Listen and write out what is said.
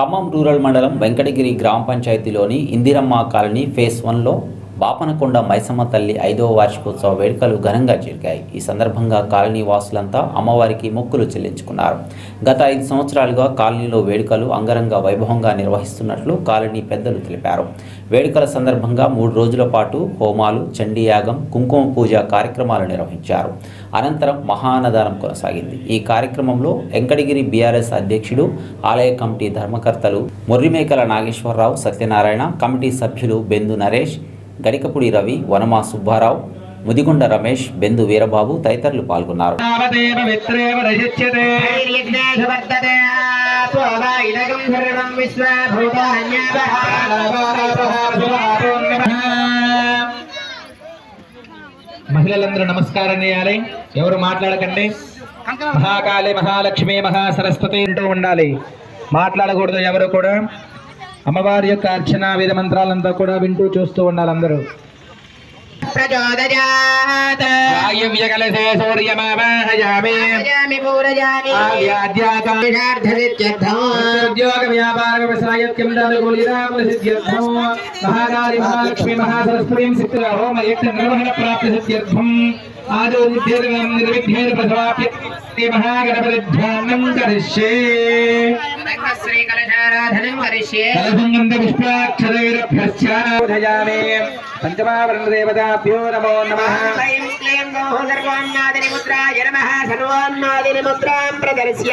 Khammam rural మండలం వెంకటగిరి గ్రామ పంచాయతీలోని Indiramma colony face వన్లో బాపనకొండ మైసమ్మ తల్లి ఐదవ వార్షికోత్సవ వేడుకలు ఘనంగా జరిగాయి. ఈ సందర్భంగా కాలనీ వాసులంతా అమ్మవారికి మొక్కులు చెల్లించుకున్నారు. గత ఐదు సంవత్సరాలుగా కాలనీలో వేడుకలు అంగరంగ వైభవంగా నిర్వహిస్తున్నట్లు కాలనీ పెద్దలు తెలిపారు. వేడుకల సందర్భంగా మూడు రోజుల పాటు హోమాలు చండీయాగం కుంకుమ పూజ కార్యక్రమాలు నిర్వహించారు. అనంతరం మహాన్నదానం కొనసాగింది. ఈ కార్యక్రమంలో వెంకటగిరి బీఆర్ఎస్ అధ్యక్షుడు ఆలయ కమిటీ ధర్మకర్తలు ముర్రిమేకల నాగేశ్వరరావు సత్యనారాయణ కమిటీ సభ్యులు బెందు నరేష్ గరికపుడి రవి వనమా సుబ్బారావు ముదిగొండ రమేష్ బెందు వీరబాబు తదితరులు పాల్గొన్నారు. మహిళలందరూ నమస్కారం చేయాలి ఎవరు మాట్లాడకండి మహాకాళి మహాలక్ష్మి మహాసరస్వతి అంటూ ఉండాలి మాట్లాడకూడదు ఎవరు కూడా అమ్మవారి యొక్క అర్చన వేద మంత్రాలంతా కూడా వింటూ చూస్తూ ఉండాలి అందరూ. ఉద్యోగ వ్యాపార వ్యవసాయ సిద్ధ్యర్థం మహాకాళి మహాలక్ష్మి మహాసరస్వతీం నిర్వహణ ప్రాప్తి సిద్ధ్యర్థం నిర్విఘ్నం నిర్విఘ్నేన ప్రసవాప్య శ్రీ మహాగణపతి ధ్యానం కరిష్యే శ్రీకలశారాధనం కరిష్యే కలసంగంధ పుష్పాక్షరైరభ్యశ్చానోధయామి పంచమావరణ దేవతాభ్యో నమో నమః క్లీం క్లీం గౌః సర్వాన్నాదిని ముద్రాయ నమః సర్వాన్నాదిని ముద్రాం ప్రదర్శ్య